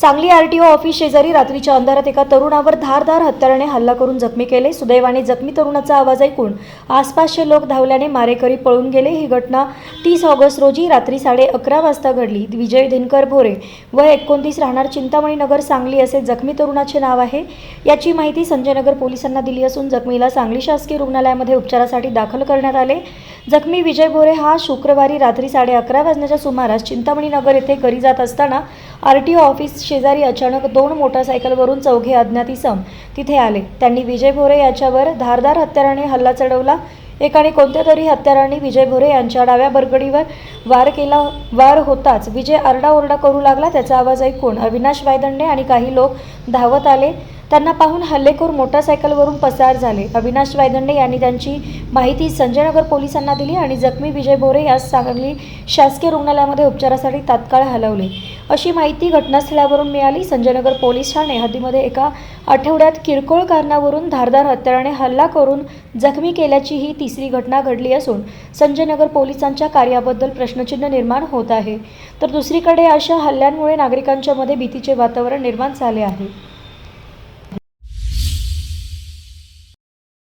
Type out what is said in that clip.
Sangli RTO office शेजारी रात्रीच्या अंधारात एका तरुणावर धारदार हत्याराने हल्ला करून जखमी केले. सुदैवाने जखमी तरुणाचा आवाज ऐकून आसपासचे लोक धावल्याने मारेकरी पळून गेले. ही घटना तीस ऑगस्ट रोजी रात्री साडे अकरा वाजता घडली. विजय दिनकर भोरे वय एकोणतीस राहणार चिंतामणी नगर सांगली असे जखमी तरुणाचे नाव आहे. याची माहिती संजयनगर पोलिसांना दिली असून जखमीला सांगली शासकीय रुग्णालयामध्ये उपचारासाठी दाखल करण्यात आले. जखमी विजय भोरे हा शुक्रवारी रात्री साडे अकरा वाजण्याच्या सुमारास चिंतामणी नगर येथे घरी जात असताना आर टी ओ ऑफिस शेजारी अचानक दोन मोटरसायकलवरून चौघे अज्ञात इसम तिथे आले. त्यांनी विजय भोरे याच्यावर धारदार हत्याराने हल्ला चढवला. एकाने कोणत्या तरी हत्याराने विजय भोरे यांच्या डाव्या बरगडीवर वार केला वार होताच विजय आरडाओरडा करू लागला त्याचा आवाज ऐकून अविनाश वायदंडे आणि काही लोक धावत आले. त्यांना पाहून हल्लेखोर मोटारसायकलवरून पसार झाले. अविनाश वायदंडे यांनी त्यांची माहिती संजयनगर पोलिसांना दिली आणि जखमी विजय भोरे यास सांगली शासकीय रुग्णालयामध्ये उपचारासाठी तात्काळ हलवले. अशी माहिती घटनास्थळावरून मिळाली. संजयनगर पोलीस ठाणे हद्दीमध्ये एका आठवड्यात किरकोळ कारणावरून धारदार हत्याराने हल्ला करून जखमी केल्याची ही तिसरी घटना घडली असून संजयनगर पोलिसांच्या कार्याबद्दल प्रश्नचिन्ह निर्माण होत आहे. तर दुसरीकडे अशा हल्ल्यांमुळे नागरिकांच्या मध्ये भीतीचे वातावरण निर्माण झाले आहे.